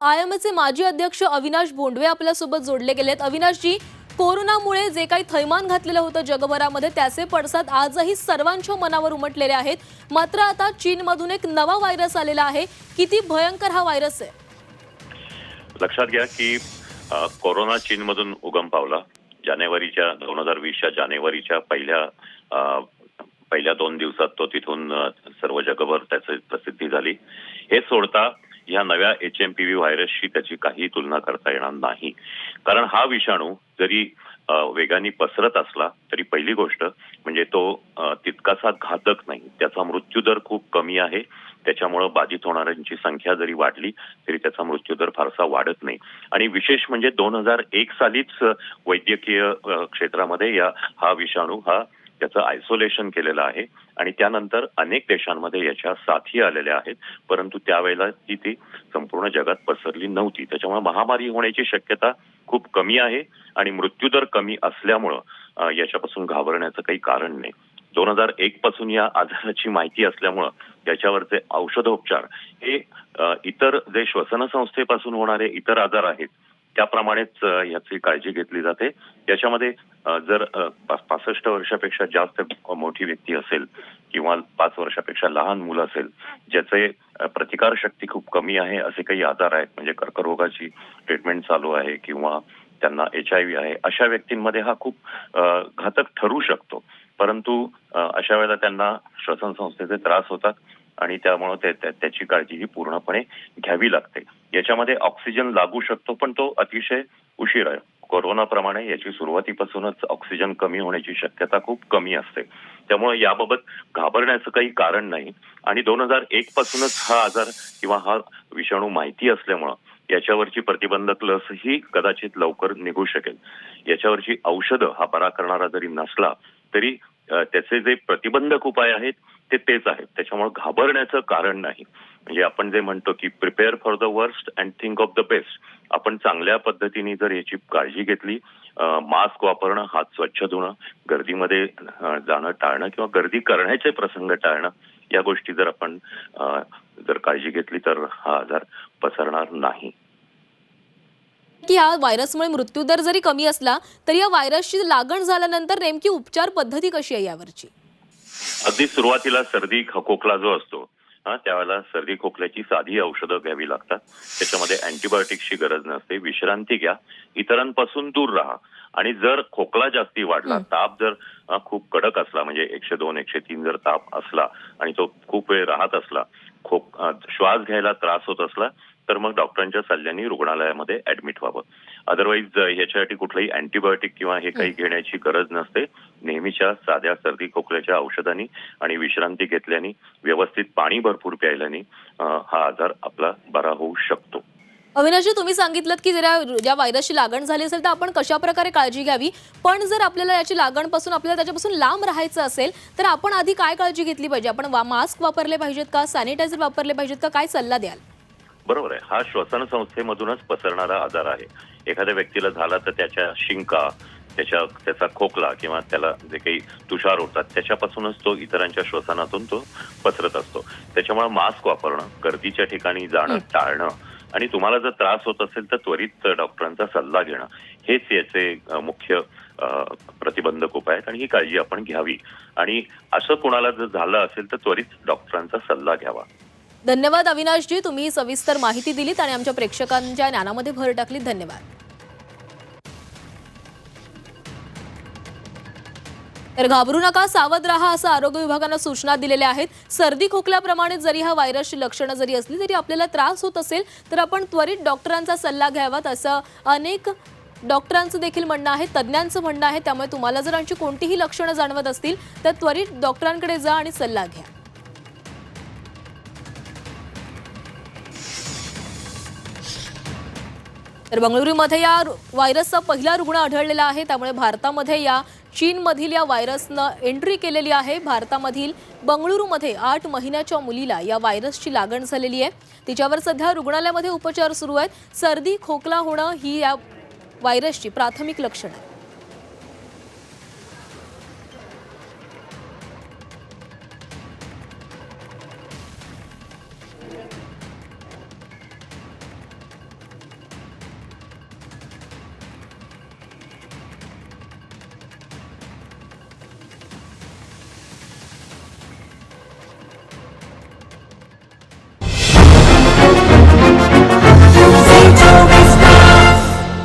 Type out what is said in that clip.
I am माजी अध्यक्ष अविनाश भोंडवे आपल्यासोबत जोडले गेलेत. अविनाशजी कोरोनामुळे जे काही थैमान घातलेलं होतं जगभरामध्ये त्याचे पडसाद आजही सर्वांच्या मनावर उमटलेले आहेत. मात्र आता चीनमधून एक नवा व्हायरस आलेला आहे. किती भयंकर हा व्हायरस आहे? लक्षात घ्या की कोरोना चीनमधून उगम पावला. जानेवारीच्या दोन हजार वीसच्या जानेवारीच्या पहिल्या पहिल्या दोन दिवसात तो तिथून सर्व जगभर त्याची प्रसिद्धी झाली. हे सोडता या नव्या एच एम पी व्ही व्हायरसशी त्याची काही तुलना करता येणार नाही. कारण हा विषाणू जरी वेगाने पसरत असला तरी पहिली गोष्ट म्हणजे तो तितकासा घातक नाही. त्याचा मृत्यूदर खूप कमी आहे. त्याच्यामुळं बाधित होणाऱ्यांची संख्या जरी वाढली तरी त्याचा मृत्यूदर फारसा वाढत नाही. आणि विशेष म्हणजे दोन हजार एक सालीच वैद्यकीय क्षेत्रामध्ये या हा विषाणू हा त्याचं आयसोलेशन केलेलं आहे. आणि त्यानंतर अनेक देशांमध्ये याच्या साथी आलेल्या आहेत. परंतु त्यावेळेला ती ती संपूर्ण जगात पसरली नव्हती. त्याच्यामुळे महामारी होण्याची शक्यता खूप कमी आहे. आणि मृत्यूदर कमी असल्यामुळं याच्यापासून घाबरण्याचं काही कारण नाही. दोन हजार एक पासून या आजाराची माहिती असल्यामुळं याच्यावरचे औषधोपचार हे इतर जे श्वसन संस्थेपासून होणारे इतर आजार आहेत त्याप्रमाणेच याची काळजी घेतली जाते. याच्यामध्ये जर पासष्ट वर्षापेक्षा जास्त मोठी व्यक्ती असेल किंवा पाच वर्षापेक्षा लहान मुलं असेल ज्याचे प्रतिकार शक्ती खूप कमी आहे असे काही आजार आहेत म्हणजे कर्करोगाची ट्रीटमेंट चालू आहे किंवा त्यांना एच आय व्ही आहे अशा व्यक्तींमध्ये हा खूप घातक ठरू शकतो. परंतु अशा वेळेला त्यांना श्वसन संस्थेचे त्रास होतात. आणि त्यामुळे त्याची काळजी ही पूर्णपणे घ्यावी लागते. याच्यामध्ये ऑक्सिजन लागू शकतो पण तो अतिशय उशीर आहे. कोरोनाप्रमाणे याची सुरुवातीपासूनच ऑक्सिजन कमी होण्याची शक्यता खूप कमी असते. त्यामुळे याबाबत घाबरण्याचं काही कारण नाही. आणि दोन हजार एक पासूनच हा आजार किंवा हा विषाणू माहिती असल्यामुळं याच्यावरची प्रतिबंधक लस ही कदाचित लवकर निघू शकेल. याच्यावरची औषधं हा बरा करणारा जरी नसला तरी त्याचे जे प्रतिबंधक उपाय आहेत ते तेच आहेत त्याच्यामुळे घाबरण्याचं कारण नाही. म्हणजे आपण जे म्हणतो की prepare for the worst and think of the best आपण चांगल्या पद्धतीने जर याची काळजी घेतली मास्क वापरणं हात स्वच्छ धुणं गर्दीमध्ये जाणं टाळणं किंवा गर्दी करण्याचे प्रसंग टाळणं या गोष्टी जर आपण जर काळजी घेतली तर हा आजार पसरणार नाही. की या व्हायरसमुळे मृत्यूदर जरी कमी असला तरी या व्हायरसची लागण झाल्यानंतर नेमकी उपचार पद्धती कशी आहे यावरची? अगदी सुरुवातीला सर्दी खोकला जो असतो त्यावेळेला सर्दी खोकल्याची साधी औषधं घ्यावी लागतात त्याच्यामध्ये अँटीबायोटिक्सची गरज नसते विश्रांती घ्या इतरांपासून दूर राहा आणि जर खोकला जास्ती वाढला. ताप जर खूप कडक असला म्हणजे एकशे दोन एकशे तीन जर ताप असला आणि तो खूप वेळ राहत असला खोक श्वास घ्यायला त्रास होत असला तर मग डॉक्टरांच्या सल्ल्याने रुग्णालयामध्ये ऍडमिट व्हावं. अदरवाईज ह्याच्यासाठी कुठलंही अँटीबायोटिक किंवा हे काही घेण्याची गरज नसते. नेहमीच्या साध्या सर्दी खोकल्याच्या औषधांनी आणि विश्रांती घेतल्याने व्यवस्थित पाणी भरपूर प्यायल्याने हा आजार आपला बरा होऊ शकतो. अविनाशजी तुम्ही सांगितलं की जरा ज्या व्हायरसची लागण झाली असेल तर आपण कशा प्रकारे काळजी घ्यावी? पण जर आपल्याला याची लागणपासून आपल्याला त्याच्यापासून लांब राहायचं असेल तर आपण आधी काय काळजी घेतली पाहिजे? आपण मास्क वापरले पाहिजेत का? सॅनिटायझर वापरले पाहिजेत का? काय सल्ला द्याल? बरोबर आहे. हा श्वसन संस्थेमधूनच पसरणारा आजार आहे. एखाद्या व्यक्तीला झाला तर त्याच्या शिंका त्याच्या त्याचा खोकला किंवा त्याला जे काही तुषार होतात त्याच्यापासूनच तो इतरांच्या श्वसनातून तो पसरत असतो. त्याच्यामुळे मास्क वापरणं गर्दीच्या ठिकाणी जाणं. टाळणं आणि तुम्हाला जर त्रास होत असेल तर त्वरित डॉक्टरांचा सल्ला घेणं. हेच याचे मुख्य प्रतिबंधक उपाय आहेत आणि ही काळजी आपण घ्यावी. आणि असं कुणाला जर झालं असेल तर त्वरित डॉक्टरांचा सल्ला घ्यावा. धन्यवाद अविनाशजी तुम्ही ही सविस्तर माहिती दिलीत आणि आमच्या प्रेक्षकांच्या ज्ञानामध्ये भर टाकलीत. धन्यवाद. तर घाबरू नका सावध राहा असं आरोग्य विभागानं सूचना दिलेल्या आहेत. सर्दी खोकल्याप्रमाणे जरी हा व्हायरसची लक्षणं जरी असली तरी आपल्याला त्रास होत असेल तर आपण त्वरित डॉक्टरांचा सल्ला घ्यावात असं अनेक डॉक्टरांचं देखील म्हणणं आहे तज्ज्ञांचं म्हणणं आहे. त्यामुळे तुम्हाला जर आणखी कोणतीही लक्षणं जाणवत असतील तर त्वरित डॉक्टरांकडे जा आणि सल्ला घ्या. तर बंगळुरूमध्ये या रु- व्हायरसचा पहिला रुग्ण आढळलेला आहे. त्यामुळे भारतामध्ये या चीनमधील या व्हायरसनं एंट्री केलेली आहे. भारतामधील बंगळुरूमध्ये आठ महिन्याच्या मुलीला या व्हायरसची लागण झालेली आहे. तिच्यावर सध्या रुग्णालयामध्ये उपचार सुरू आहेत. सर्दी खोकला होणं ही या व्हायरसची प्राथमिक लक्षणं आहेत.